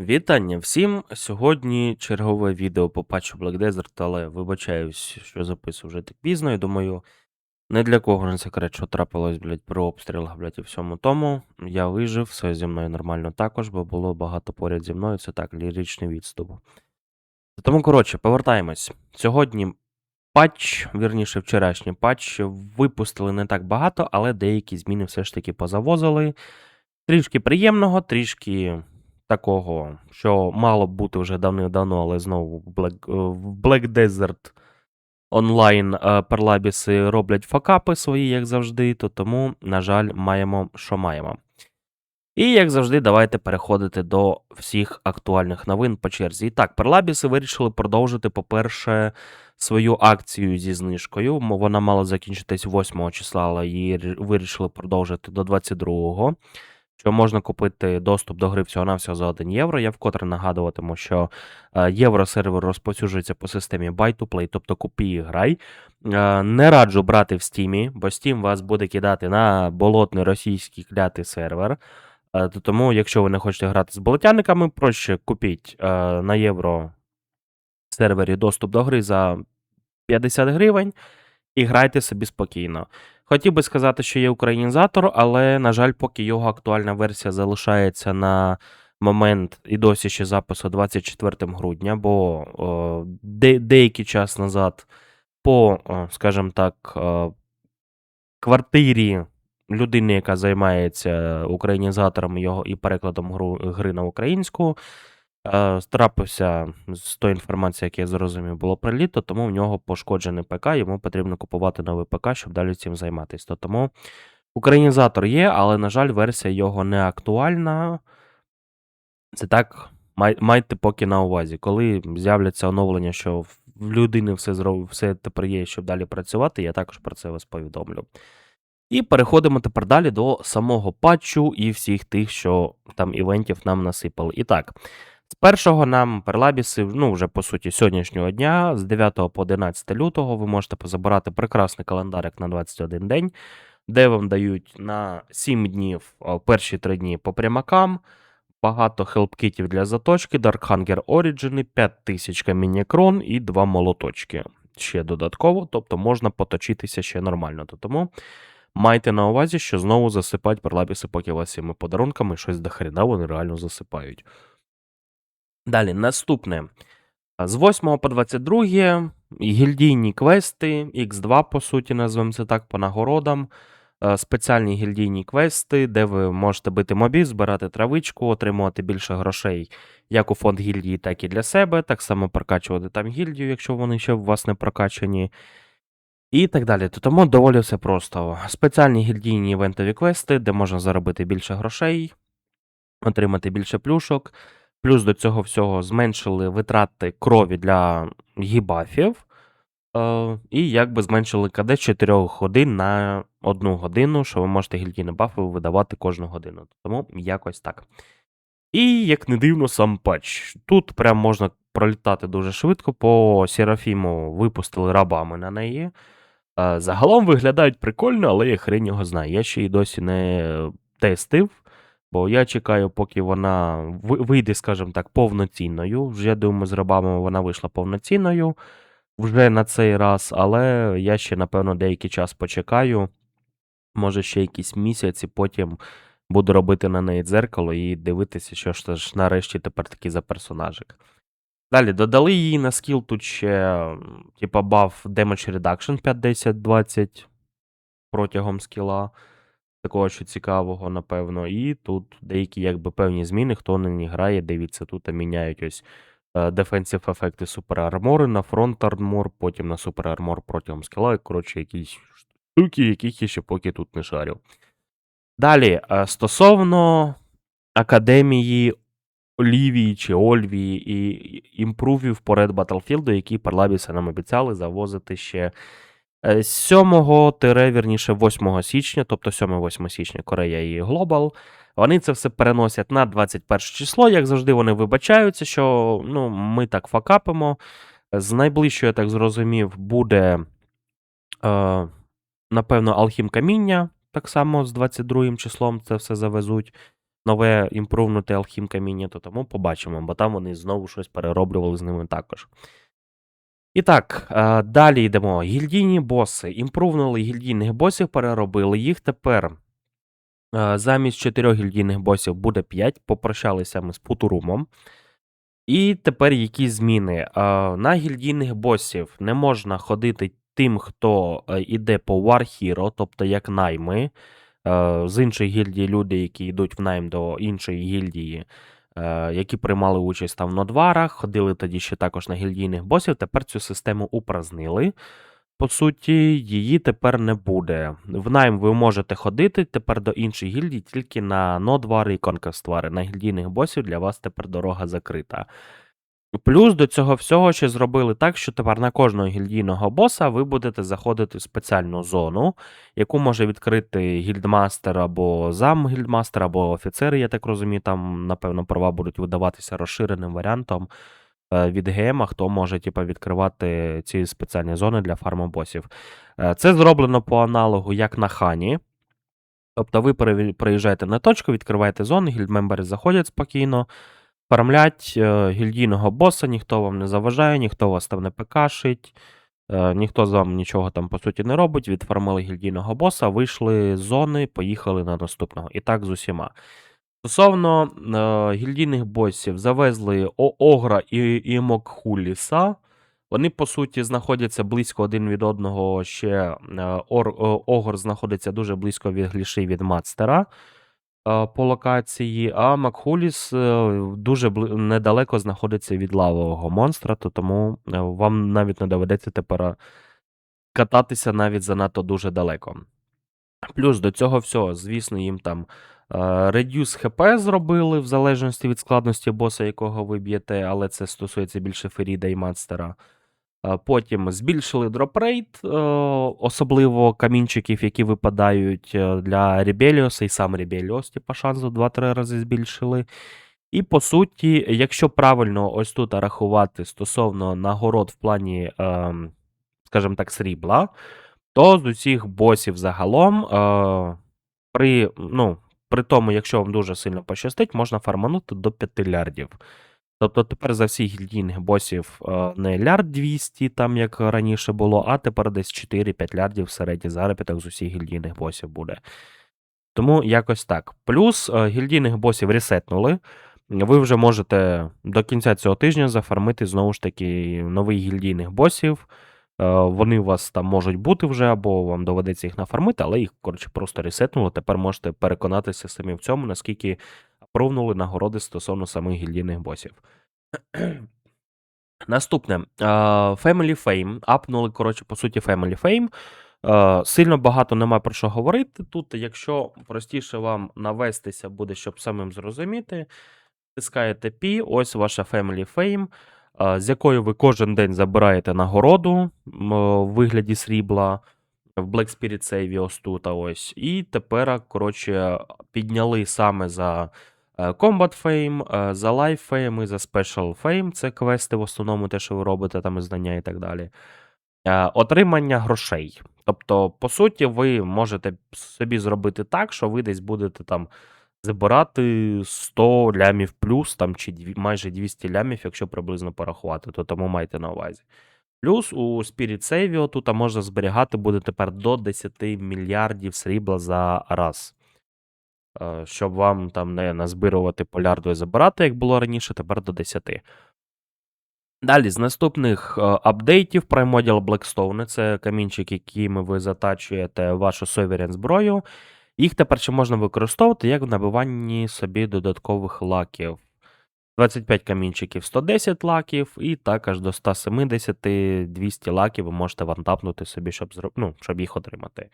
Вітання всім! Сьогодні чергове відео по патчу Black Desert, але вибачаюсь, що записую вже так пізно. І думаю, не для кого не секрет, що трапилось, блядь, при обстрілах, блядь, і всьому тому. Я вижив, все зі мною нормально також, бо було багато поряд зі мною. Це так, ліричний відступ. Тому, коротше, повертаємось. Сьогодні патч, вірніше, вчорашній патч, випустили не так багато, але деякі зміни все ж таки позавозили. Трішки приємного, трішки такого, що мало б бути вже давним-давно, але знову в Black, е, в Black Desert онлайн перлабіси роблять факапи свої, як завжди, то тому, на жаль, маємо, що маємо. І, як завжди, давайте переходити до всіх актуальних новин по черзі. І так, перлабіси вирішили продовжити, по-перше, свою акцію зі знижкою. Вона мала закінчитись 8 числа, але її вирішили продовжити до 22-го. Що можна купити доступ до гри всього-навсього за 1 євро. Я вкотре нагадуватиму, що е, євросервер розповсюджується по системі Buy to Play, тобто купі і грай. Е, Не раджу брати в Steam, бо Steam вас буде кидати на болотний російський клятий сервер. Е, Тому, якщо ви не хочете грати з болотяниками, проще купіть на євро сервері доступ до гри за 50 гривень і грайте собі спокійно. Хотів би сказати, що є українізатор, але, на жаль, поки його актуальна версія залишається на момент і досі ще запису 24 грудня, бо де, деякий час назад по, скажімо так, квартирі людини, яка займається українізатором його і перекладом гру, гри на українську, трапився з тої інформації, яку я зрозумів, було приліто, тому в нього пошкоджений ПК, йому потрібно купувати новий ПК, щоб далі цим займатися. То тому українізатор є, але, на жаль, версія його не актуальна. Це так, май, майте поки на увазі. Коли з'являться оновлення, що в людини все, все тепер є, щоб далі працювати, я також про це вас повідомлю. І переходимо тепер далі до самого патчу і всіх тих, що там івентів нам насипали. І так, з першого нам перлабіси, ну вже по суті, сьогоднішнього дня, з 9 по 11 лютого, ви можете позабирати прекрасний календарик на 21 день, де вам дають на 7 днів перші 3 дні по прямакам. Багато хелпкітів для заточки, Dark Hunger Origin, 5000 каміння-крон і 2 молоточки. Ще додатково, тобто можна поточитися ще нормально. То тому майте на увазі, що знову засипають перлабіси, вас цими подарунками щось до хрена вони реально засипають. Далі, наступне. З 8 по 22 гільдійні квести, X2, по суті, назвемо це так, по нагородам. Е, Спеціальні гільдійні квести, де ви можете бити мобів, збирати травичку, отримувати більше грошей як у фонд гільдії, так і для себе. Так само прокачувати там гільдію, якщо вони ще у вас не прокачані. І так далі. То Тому доволі все просто. Спеціальні гільдійні івентові квести, де можна заробити більше грошей, отримати більше плюшок. Плюс до цього всього зменшили витрати крові для гібафів. Е, і якби зменшили КД з 4 годин на 1 годину, що ви можете гільдійні бафи видавати кожну годину. Тому якось так. І, як не дивно, сам патч. Тут прям можна пролітати дуже швидко. По Серафіму випустили рабами на неї. Е, Загалом виглядають прикольно, але я хрень його знаю. Я ще й досі не тестив, бо я чекаю, поки вона вийде, скажімо так, повноцінною. Вже я думаю, з рабами вона вийшла повноцінною вже на цей раз, але я ще, напевно, деякий час почекаю. Може, ще якийсь місяць, і потім буду робити на неї дзеркало і дивитися, що ж ж нарешті тепер такий за персонажик. Далі додали її на скіл тут ще, типа, баф Damage Reduction 5, 10, 20 протягом скіла. Такого що цікавого, напевно. І тут деякі якби певні зміни, хто на ній грає, дивіться, тут міняють ось Defensive ефекти Супер Армори на фронт армор, потім на Супер Армор протягом скіла. І, коротше, якісь штуки, яких я ще поки тут не шарю. Далі, е, стосовно академії Олівії чи Ольвії і імпрувів по Red Battlefield, які Парлабіси нам обіцяли завозити ще 7 тире, вірніше 8 січня, тобто 7-8 січня Корея і Global. Вони це все переносять на 21 число. Як завжди, вони вибачаються, що ну, ми так факапимо. З найближчого, я так зрозумів, буде, е, напевно, Алхім Каміння. Так само з 22 числом це все завезуть. нове імпрувнуте алхім каміння, то тому побачимо, бо там вони знову щось перероблювали з ними також. І так, е, далі йдемо. Гільдійні боси. Імпрувнули гільдійних босів, переробили їх тепер. е, Замість 4 гільдійних босів буде 5. Попрощалися ми з Путурумом. І тепер які зміни? Е, На гільдійних босів не можна ходити тим, хто е, іде по War Hero, тобто як найми. З іншої гільдії люди, які йдуть в найм до іншої гільдії, які приймали участь там в нодварах, ходили тоді ще також на гільдійних босів. Тепер цю систему упразнили. По суті, її тепер не буде. В найм ви можете ходити тепер до інших гільдій тільки на нодвари і конкаствари. На гільдійних босів для вас тепер дорога закрита. Плюс до цього всього ще зробили так, що тепер на кожного гільдійного боса ви будете заходити в спеціальну зону, яку може відкрити гільдмастер або зам гільдмастер, або офіцер, я так розумію, там, напевно, права будуть видаватися розширеним варіантом е, від ГМ, хто може типу, відкривати ці спеціальні зони для фармобосів. Е, Це зроблено по аналогу, як на хані. Тобто ви приїжджаєте на точку, відкриваєте зони, гільдмембери заходять спокійно, фармлять е, гільдійного боса, ніхто вам не заважає, ніхто вас там не пекашить, е, ніхто з вам нічого там по суті не робить. Відфармили гільдійного боса, вийшли з зони, поїхали на наступного. І так з усіма. Стосовно е, гільдійних босів, завезли Огра і, і Мокхуліса. Вони, по суті, знаходяться близько один від одного. Ще е, Огр знаходиться дуже близько від гліши від Мацтера е, по локації, а Макхуліс е, дуже недалеко знаходиться від лавового монстра, то тому е, вам навіть не доведеться тепер кататися навіть занадто дуже далеко. Плюс до цього всього, звісно, їм там Reduce HP зробили в залежності від складності боса, якого ви б'єте, але це стосується більше Феріда і Мастера. Е, Потім збільшили дропрейт, е, особливо камінчиків, які випадають е, для Ребеліоса, і сам Ребеліос, типа шанс в 2-3 рази збільшили. І по суті, якщо правильно ось тут рахувати стосовно нагород в плані, ем, скажімо так, срібла, то з усіх босів загалом, при, ну, при тому, якщо вам дуже сильно пощастить, можна фарманути до 5 лярдів. Тобто тепер за всіх гільдійних босів е, не лярд 200, там як раніше було, а тепер десь 4-5 лярдів середній заробіток з усіх гільдійних босів буде. Тому якось так. Плюс е, гільдійних босів ресетнули. Ви вже можете до кінця цього тижня зафармити знову ж таки нових гільдійних босів. Е, Вони у вас там можуть бути вже, або вам доведеться їх нафармити, але їх, коротше, просто ресетнули. Тепер можете переконатися самі в цьому, наскільки апровнули нагороди стосовно самих гільдійних босів. Наступне. Family Fame. Апнули, коротше, по суті, Family Fame. Сильно багато нема про що говорити тут. Якщо простіше вам навестися буде, щоб самим зрозуміти, тискаєте P, ось ваша Family Fame, з якою ви кожен день забираєте нагороду в вигляді срібла в Black Spirit Save ось тут. Ось. І тепер, коротше, підняли саме за Combat Fame, е, за Life Fame і за Special Fame. Це квести, в основному те, що ви робите, там і знання і так далі. Е, Отримання грошей. Тобто, по суті, ви можете собі зробити так, що ви десь будете там забирати 100 лямів плюс, там чи майже 200 лямів, якщо приблизно порахувати, то тому майте на увазі. Плюс у Spirit Savio тут можна зберігати буде тепер до 10 мільярдів срібла за раз. Е, Щоб вам там не назбирувати полярду і забирати, як було раніше, тепер до 10. Далі, з наступних е, апдейтів Primordial Blackstone це камінчик, якими ви затачуєте вашу Sovereign зброю. Їх тепер ще можна використовувати як в набиванні собі додаткових лаків. 25 камінчиків 110 лаків, і також до 170-200 лаків ви можете вантапнути собі, щоб, ну, щоб їх отримати.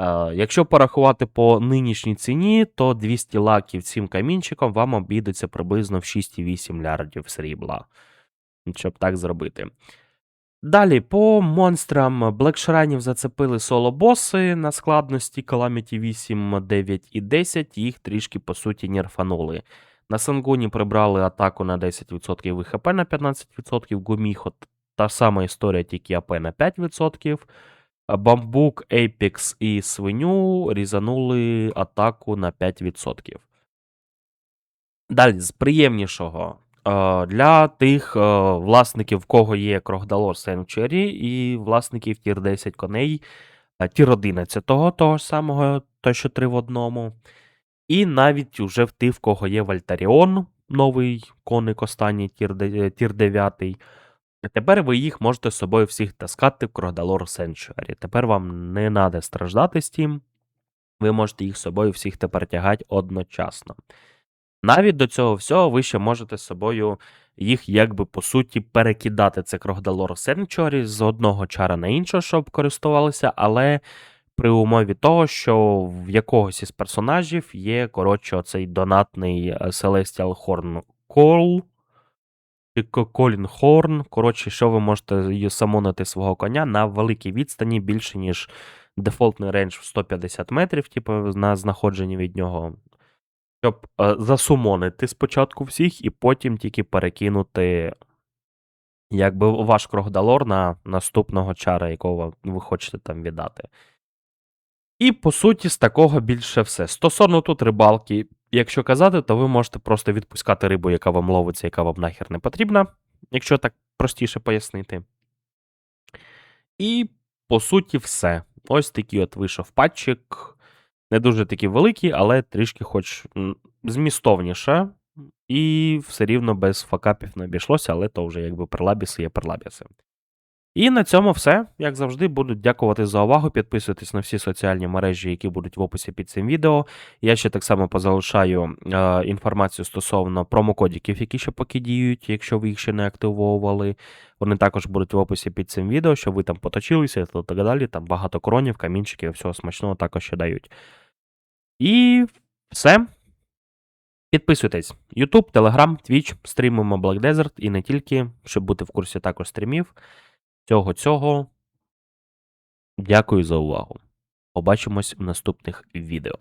Е, якщо порахувати по нинішній ціні, то 200 лаків цим камінчиком вам обійдеться приблизно в 6,8 лярдів срібла щоб так зробити. Далі, по монстрам Shrine зацепили соло-боси на складності Calamity 8, 9 і 10, їх трішки, по суті, нерфанули. На Сангуні прибрали атаку на 10% і ХП на 15%, Гуміхо та сама історія, тільки АП на 5%. Бамбук, Ейпікс і свиню різанули атаку на 5%. Далі, з приємнішого. Е, Для тих е, власників, в кого є Крогдалор Sanctuary і власників Тір 10 коней, е, Тір 11 того ж самого, той, що 3 в одному. І навіть уже в тих, в кого є Вольтаріон, новий коник останній тір 9. Тепер ви їх можете з собою всіх таскати в Крогдалор Sanctuary. Тепер вам не треба страждати з тим. Ви можете їх з собою всіх тепер тягати одночасно. Навіть до цього всього ви ще можете з собою їх, якби по суті, перекидати це Крогдалор Sanctuary з одного чара на іншого, щоб користувалися, але при умові того, що в якогось із персонажів є, коротше, оцей донатний е, Celestial Horn Call, Колін Хорн. Коротше, що ви можете самонити свого коня на великій відстані більше, ніж дефолтний рейндж в 150 метрів, типу, на знаходженні від нього. Щоб е, засумонити спочатку всіх, і потім тільки перекинути, якби ваш крогдалор на наступного чара, якого ви хочете там віддати. І по суті, з такого більше все. Стосовно тут рибалки, якщо казати, то ви можете просто відпускати рибу, яка вам ловиться, яка вам нахер не потрібна, якщо так простіше пояснити. І по суті, все. Ось такий от вийшов патчик. Не дуже такий великий, але трішки хоч змістовніше. І все рівно без факапів не обійшлося, але то вже якби перлабіси є перлабіси. І на цьому все. Як завжди, буду дякувати за увагу. Підписуйтесь на всі соціальні мережі, які будуть в описі під цим відео. Я ще так само позалишаю е, інформацію стосовно промокодиків, які ще поки діють, якщо ви їх ще не активовували. Вони також будуть в описі під цим відео, щоб ви там поточилися та так далі. Там багато коронів, камінчиків, всього смачного також ще дають. І все. Підписуйтесь. YouTube, Telegram, Twitch, стрімимо Black Desert і не тільки, щоб бути в курсі також стрімів. Цього цього. Дякую за увагу. Побачимось в наступних відео.